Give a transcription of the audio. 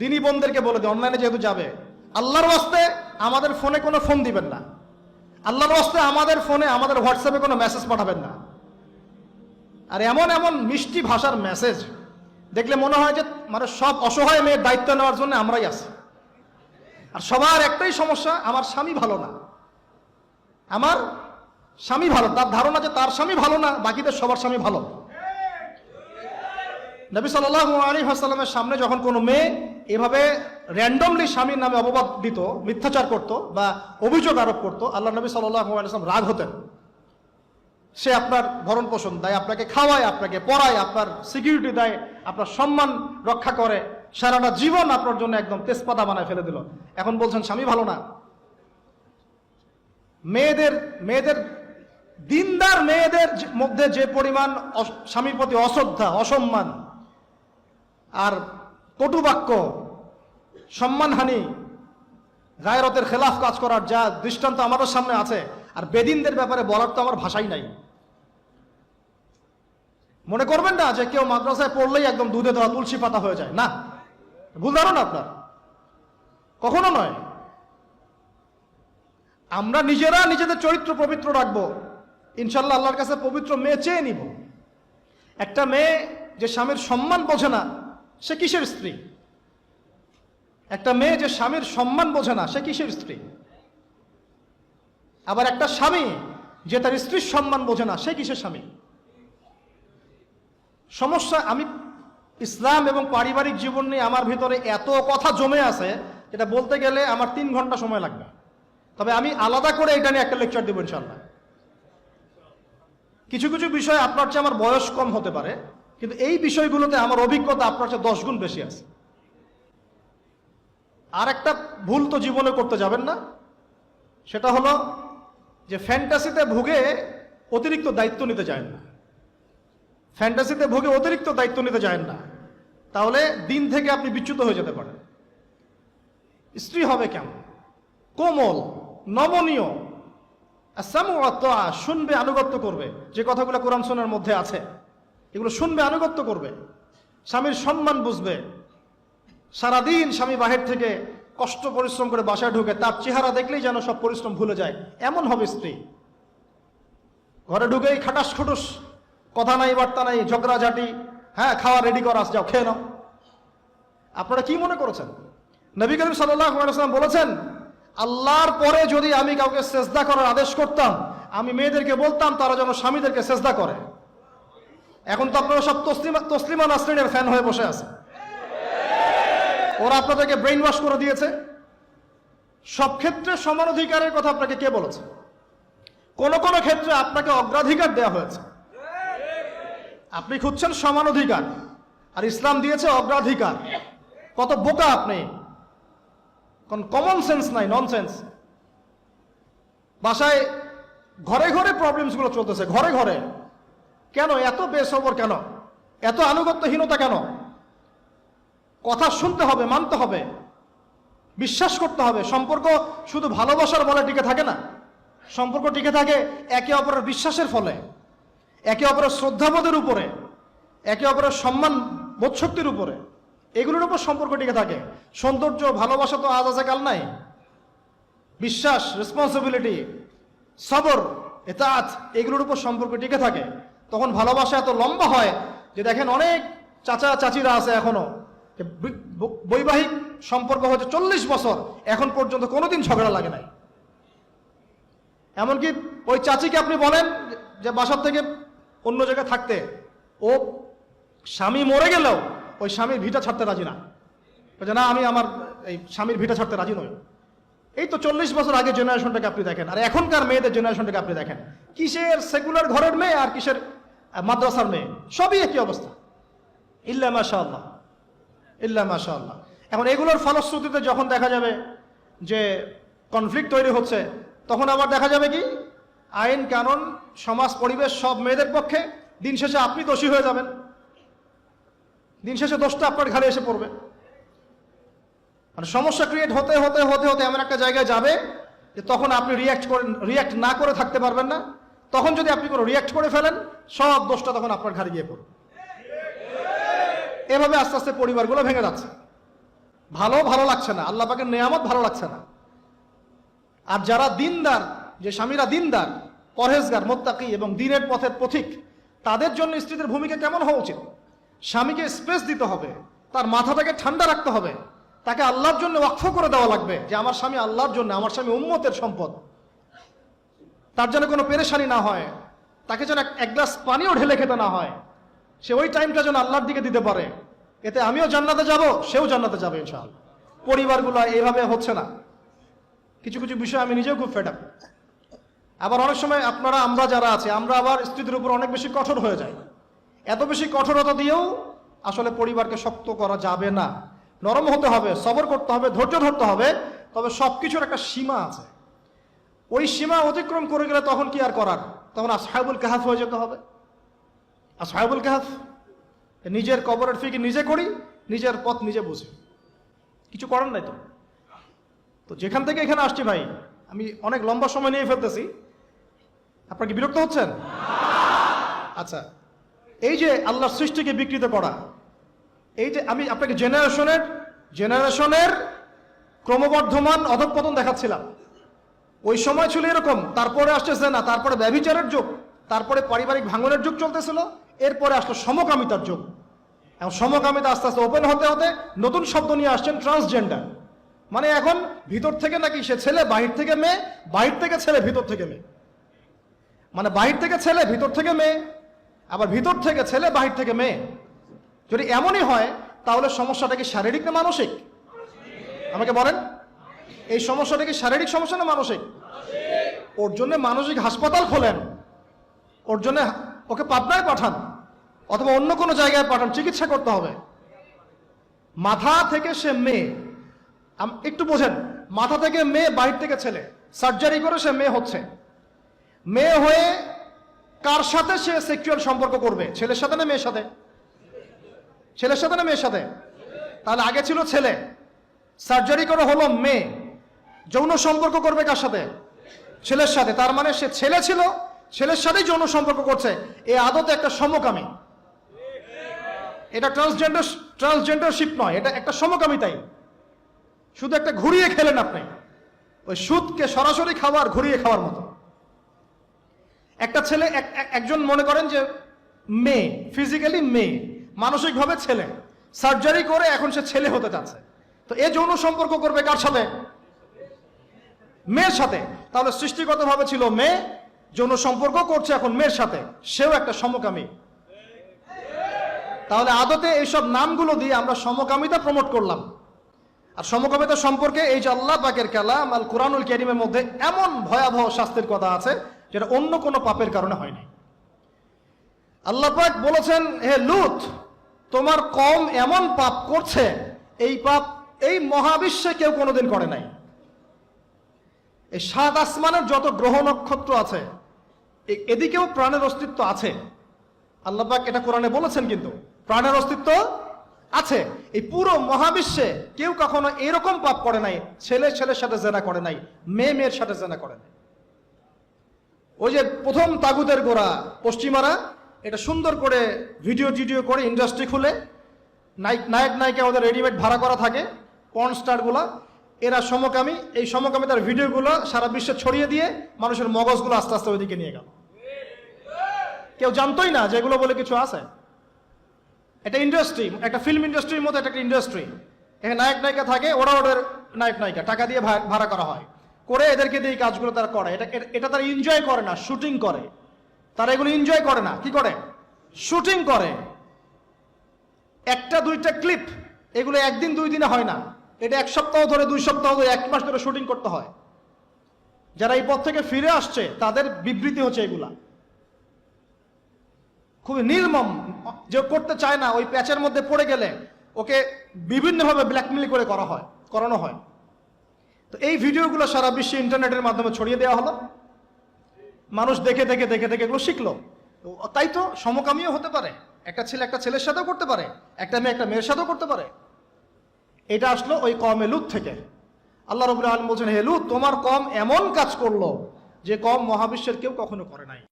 দিনী বোনদেরকে বলে দিই, অনলাইনে যেহেতু যাবে। আল্লাহর ওয়াস্তে আমাদের ফোনে কোনো ফোন দিবেন না। আল্লাহর ওয়াস্তে আমাদের ফোনে, আমাদের হোয়াটসঅ্যাপে কোনো মেসেজ পাঠাবেন না। আর এমন এমন মিষ্টি ভাষার মেসেজ, দেখলে মনে হয় যে মানে সব অসহায় মেয়ের দায়িত্ব নেওয়ার জন্য আমরাই আছি। আর সবার একটাই সমস্যা, আমার স্বামী ভালো না। আমার স্বামী ভালো, তার ধারণা যে তার স্বামী ভালো না, বাকিদের সবার স্বামী ভালো। নবী সাল্লাহ আলী হাসাল্লামের সামনে যখন কোনো মেয়ে এভাবে র্যান্ডমলি স্বামীর নামে অপবাদ দিত, মিথ্যাচার করত বা অভিযোগ আরোপ করত আল্লাহ নবী আলাইসলাম রাগ হতেন। সে আপনার ভরণ পোষণ দেয়, আপনাকে খাওয়ায়, আপনাকে পড়ায়, আপনার সিকিউরিটি দেয়, আপনার সম্মান রক্ষা করে, সারাটা জীবন আপনার জন্য একদম তেজপাতা বানায় ফেলে দিল। এখন বলছেন, স্বামী ভালো না। মেয়েদের মেয়েদের, দিনদার মেয়েদের মধ্যে যে পরিমাণ স্বামীর প্রতি অশ্রদ্ধা, অসম্মান, আর কটুবাক্য, সম্মানহানি, গায়রতের খেলাফ কাজ করার যা দৃষ্টান্ত আমাদের সামনে আছে, আর বেদিনদের ব্যাপারে বলার তো আমার ভাষাই নাই। মনে করবেন না যে কেউ মাদ্রাসায় পড়লেই একদম দুধে দেওয়া তুলসী পাতা হয়ে যায়। না, ভুল ধারণা আপনার। কখনো নয়। আমরা নিজেরা নিজেদের চরিত্র পবিত্র রাখব। ইনশাল্লাহ আল্লাহর কাছে পবিত্র মেয়ে চেয়ে নিব। একটা মেয়ে যে স্বামীর সম্মান বোঝে না সে কিসের স্ত্রী? একটা মেয়ে যে স্বামীর সম্মান বোঝে না, সে কিসের স্ত্রী? আবার একটা স্বামী যে তার স্ত্রীর সম্মান বোঝে না, সে কিসের স্বামী? সমস্যা, আমি ইসলাম এবং পারিবারিক জীবন নিয়ে আমার ভিতরে এত কথা জমে আছে, যেটা বলতে গেলে আমার তিন ঘণ্টা সময় লাগবে। তবে আমি আলাদা করে এটা নিয়ে একটা লেকচার দেবো ইনশাল্লাহ কিছু কিছু বিষয় আপনার চেয়ে আমার বয়স কম হতে পারে। কিন্তু এই বিষয়গুলোতে আমার অভিজ্ঞতা আপনার চেয়ে দশ গুণ বেশি আছে। আর একটা ভুল তো জীবনে করতে যাবেন না। সেটা হলো যে ফ্যান্টাসিতে ভুগে অতিরিক্ত দায়িত্ব নিতে যায় না। ফ্যান্টাসিতে ভুগে অতিরিক্ত দায়িত্ব নিতে যায় না। তাহলে দিন থেকে আপনি বিচ্যুত হয়ে যেতে পারেন। স্ত্রী হবে কেমন? কোমল, নমনীয়। শুনবে, আনুগত্য করবে। যে কথাগুলো কোরআন শোনার মধ্যে আছে। এগুলো শুনবে, আনুগত্য করবে। স্বামীর সম্মান বুঝবে। সারাদিন স্বামী বাহির থেকে কষ্ট, পরিশ্রম করে বাসায় ঢুকে তার চেহারা দেখলেই যেন সব পরিশ্রম ভুলে যায়। এমন হবে স্ত্রী। ঘরে ঢুকেই খাটাস খুটুস, কথা নাই, বার্তা নাই, ঝগড়াঝাটি হ্যাঁ খাওয়া রেডি করা যাও, খেয়ে নাও। আপনারা কি মনে করেছেন? নবী করিম সাল্লাম বলেছেন, আল্লাহর পরে যদি আমি কাউকে সেজদা করার আদেশ করতাম, আমি মেয়েদেরকে বলতাম, তারা যেন স্বামীদেরকে সেজদা করে। এখন তো আপনারা সব তসলিমা তসলিমা নাসরিনের ফ্যান হয়ে বসে আছে। ওরা আপনাদেরকে ব্রেইন ওয়াশ করে দিয়েছে। সব ক্ষেত্রে সমান অধিকারের কথা আপনাকে কে বলেছে? কোন কোন ক্ষেত্রে আপনাকে অগ্রাধিকার দেওয়া হয়েছে। আপনি খুঁজছেন সমান অধিকার, আর ইসলাম দিয়েছে অগ্রাধিকার। কত বোকা আপনি। কোন কমন সেন্স নাই ননসেন্স বাসায় ঘরে ঘরে প্রবলেমসগুলো চলতেছে, ঘরে ঘরে। কেন? এত বেসবর কেন? এত আনুগত্যহীনতা কেন? কথা শুনতে হবে, মানতে হবে, বিশ্বাস করতে হবে। সম্পর্ক শুধু ভালোবাসার বলে টিকে থাকে না। সম্পর্ক টিকে থাকে একে অপরের বিশ্বাসের ফলে, একে অপরের শ্রদ্ধাবোধের উপরে, একে অপরের সম্মান বোধশক্তির উপরে। এগুলোর উপর সম্পর্ক টিকে থাকে। সৌন্দর্য, ভালোবাসা তো আজ আছে, কাল নাই। বিশ্বাস রেসপন্সিবিলিটি সবর, এতাত, এগুলোর উপর সম্পর্ক টিকে থাকে। তখন ভালোবাসা এত লম্বা হয় যে দেখেন অনেক চাচা চাচিরা আছে এখনও। যে বৈবাহিক সম্পর্ক হচ্ছে চল্লিশ বছর, এখন পর্যন্ত কোনোদিন ঝগড়া লাগে নাই। এমনকি ওই চাচিকে আপনি বলেন যে বাসার থেকে অন্য জায়গায় থাকতে, ও স্বামী মরে গেলেও ওই স্বামীর ভিটা ছাড়তে রাজি না। বলছে, না, আমি আমার এই স্বামীর ভিটা ছাড়তে রাজি নই। এই তো চল্লিশ বছর আগে জেনারেশনটাকে আপনি দেখেন, আর এখনকার মেয়েদের জেনারেশনটাকে আপনি দেখেন। কিসের সেকুলার ঘরের মেয়ে আর কিসের মাদ্রাসার মেয়ে, সবই একই অবস্থা। ইল্লা মাশা আল্লাহ ইল্লা মাশা আল্লাহ এখন এগুলোর ফলশ্রুতিতে যখন দেখা যাবে যে কনফ্লিক্ট তৈরি হচ্ছে, তখন আবার দেখা যাবে কি? আইন, কানুন, সমাজ, পরিবেশ, সব মেয়েদের পক্ষে দিন শেষে আপনি দোষী হয়ে যাবেন। দিন শেষে দোষটা আপনার ঘাড়ে এসে পড়বে। মানে সমস্যা ক্রিয়েট হতে হতে হতে হতে এমন একটা জায়গায় যাবে যে তখন আপনি রিয়াক্ট করেন রিয়াক্ট না করে থাকতে পারবেন না। তখন যদি আপনি কোনো রিয়াক্ট করে ফেলেন, সব দোষটা তখন আপনার ঘাড়ে গিয়ে পড়বে। এভাবে আস্তে আস্তে পরিবারগুলো ভেঙে যাচ্ছে। ভালো ভালো লাগছে না, আল্লাহ পাকের নেয়ামত ভালো লাগছে না। আর যারা দিনদার, যে স্বামীরা দিনদার, পরহেজগার, মোত্তাকি এবং দিনের পথের পথিক, তাদের জন্য স্ত্রীদের ভূমিকা কেমন হওয়া উচিত? স্বামীকে স্পেস দিতে হবে, তার মাথাটাকে ঠান্ডা রাখতে হবে, তাকে আল্লাহর জন্য ওয়াকফ করে দেওয়া লাগবে যে, আমার স্বামী আল্লাহর জন্য, আমার স্বামী উম্মতের সম্পদ। তার যেন কোনো পেরেশানি না হয়, তাকে যেন এক- গ্লাস পানিও ঢেলে খেতে না হয়, সে ওই টাইমটা যেন আল্লাহর দিকে দিতে পারে। এতে আমিও জান্নাতে যাব, সেও জান্নাতে যাবে ইনশাআল্লাহ। পরিবারগুলো এইভাবে হচ্ছে না। কিছু কিছু বিষয় আমি নিজেও খুব ফেড আবার অনেক সময় আপনারা, আমরা যারা আছে, আমরা আবার স্ত্রীদের উপর অনেক বেশি কঠোর হয়ে যাই। এত বেশি কঠোরতা দিয়েও আসলে পরিবারকে শক্ত করা যাবে না। নরম হতে হবে, সবর করতে হবে, ধৈর্য ধরতে হবে, তবে সবকিছুর একটা সীমা আছে। ওই সীমা অতিক্রম করে গেলে তখন কি আর করার? তখন আসহাবুল কাহাফ হয়ে যেতে হবে। আসহাবুল কাহাফ, নিজের কবরের ফিকে নিজে করি, নিজের পথ নিজে বুঝি। কিছু করার নাই তো? তো যেখান থেকে এখানে আসছি ভাই, আমি অনেক লম্বা সময় নিয়ে ফেলতেছি। আপনার কি বিরক্ত হচ্ছেন? আচ্ছা এই যে আল্লাহর সৃষ্টিকে বিকৃত করা, এই যে আমি আপনাকে জেনারেশনের জেনারেশনের ক্রমবর্ধমান অধঃপতন দেখাচ্ছিলাম। ওই সময় ছিল এরকম, তারপরে আসতেছে না, তারপরে ব্যভিচারের যুগ, তারপরে পারিবারিক ভাঙনের যুগ চলতেছিল, এরপরে আসলো সমকামিতার যুগ। এবং সমকামিতা আস্তে আস্তে ওপেন হতে হতে নতুন শব্দ নিয়ে আসছেন ট্রান্সজেন্ডার মানে এখন ভিতর থেকে নাকি সে ছেলে, বাহির থেকে মেয়ে, বাহির থেকে ছেলে, ভিতর থেকে মেয়ে। মানে বাহির থেকে ছেলে, ভিতর থেকে মেয়ে, আবার ভিতর থেকে ছেলে, বাহির থেকে মেয়ে। যদি এমনই হয়, তাহলে সমস্যাটা কি শারীরিক না মানসিক? আমাকে বলেন। এই সমস্যাটা কি শারীরিক সমস্যা না মানসিক? ওর জন্য মানসিক হাসপাতাল খোলেন। ওর জন্য ওকে পাবনায় পাঠান, অথবা অন্য কোনো জায়গায় পাঠান, চিকিৎসা করতে হবে। মাথা থেকে সে মেয়ে একটু বোঝেন, মাথা থেকে মেয়ে বাহির থেকে ছেলে, সার্জারি করে সে মেয়ে হচ্ছে। মেয়ে হয়ে কার সাথে সে সেক্সুয়াল সম্পর্ক করবে? ছেলের সাথে না মেয়ের সাথে? ছেলের সাথে না মেয়ের সাথে? তাহলে আগে ছিল ছেলে। সার্জারি করে হলো মেয়ে। যৌন সম্পর্ক করবে কার সাথে? ছেলের সাথে। তার মানে সে ছেলে ছিল, ছেলের সাথেই যৌন সম্পর্ক করছে। এই আদতে একটা সমকামী। এটা ট্রান্সজেন্ডার ট্রান্সজেন্ডারশিপ নয়, এটা একটা সমকামিতাই শুধু একটা ঘুরিয়ে খেলেন আপনি। ওই সুদকে সরাসরি খাবার, ঘুরিয়ে খাওয়ার মতো। একটা ছেলে, এক- এক- একজন মনে করেন যে মেয়ে ফিজিক্যালি মেয়ে, মানসিকভাবে ছেলে। সার্জারি করে এখন সে ছেলে হতে চাচ্ছে। তো এ যৌন সম্পর্ক করবে কার সাথে? মেয়ের সাথে। তাহলে সৃষ্টিগতভাবে ছিল মেয়ে, যৌন সম্পর্ক করছে এখন মেয়ের সাথে। সেও একটা সমকামী। তাহলে আদতে এইসব নামগুলো দিয়ে আমরা সমকামিতা প্রমোট করলাম। আর সমকামিতা সম্পর্কে এই যে আল্লাহ পাকের কালাম, আল কোরআনুল কেরিমের মধ্যে এমন ভয়াবহ শাস্তির কথা আছে, যেটা অন্য কোনো পাপের কারণে হয়নি আল্লাহ পাক বলেছেন, হে লুত, তোমার কম এমন পাপ করছে, এই পাপ এই মহাবিশ্বে কেউ কোনোদিন করে নাই। এই সাত আসমানের যত গ্রহ নক্ষত্র আছে এদিকেও প্রাণের অস্তিত্ব আছে। আল্লাহ পাক এটা কোরআনে বলেছেন কিন্তু, প্রাণের অস্তিত্ব আছে। এই পুরো মহাবিশ্বে কেউ কখনো এরকম পাপ করে নাই, ছেলে ছেলের সাথে জেনা করে নাই, মেয়ে মেয়ের সাথে জেনা করে নাই। ওই যে প্রথম তাগুদের গোড়া, পশ্চিমারা, এটা সুন্দর করে ভিডিও টিডিও করে ইন্ডাস্ট্রি খুলে নায়ক নায়ক নায়িকা ওদের রেডিমেড ভাড়া করা থাকে পর্ন স্টারগুলা এরা সমকামী, এই সমকামিতার ভিডিওগুলো সারা বিশ্বে ছড়িয়ে দিয়ে মানুষের মগজগুলো আস্তে আস্তে ওইদিকে নিয়ে গেল। কেউ জানতোই না যে এগুলো বলে কিছু আছে? এটা ইন্ডাস্ট্রি একটা ফিল্ম ইন্ডাস্ট্রির মতো একটা ইন্ডাস্ট্রি এখানে নায়ক নায়িকা থাকে, ওরা ওদের নায়ক নায়িকা, টাকা দিয়ে ভাড়া করা হয়। করে এদেরকে দিয়ে কাজগুলো তারা করে। এটা এটা তারা এনজয় করে না শুটিং করে। তারা এগুলো এনজয় করে না, কি করে? শুটিং করে। একটা দুইটা ক্লিপ এগুলো একদিন দুই দিনে হয় না। এটা এক সপ্তাহ ধরে, দুই সপ্তাহ ধরে, এক মাস ধরে শুটিং করতে হয়। যারা এই পথ থেকে ফিরে আসছে, তাদের বিবৃতি হচ্ছে এগুলা। খুবই নির্মম, যে করতে চায় না, ওই প্যাচের মধ্যে পড়ে গেলে ওকে বিভিন্নভাবে ব্ল্যাকমেল করে করা হয়, করানো হয়। তো এই ভিডিওগুলো সারা বিশ্বে ইন্টারনেটের মাধ্যমে ছড়িয়ে দেওয়া হলো। মানুষ দেখে দেখে দেখে দেখে এগুলো শিখলো। তাই তো সমকামীও হতে পারে। একটা ছেলে একটা ছেলের সাথেও করতে পারে, একটা মেয়ে একটা মেয়ের সাথেও করতে পারে। এটা আসলো ওই কমে লুত থেকে। আল্লাহ রবুল আলম বলছেন, হে লুত, তোমার কম এমন কাজ করল যে কম মহাবিশ্বের কেউ কখনো করে নাই।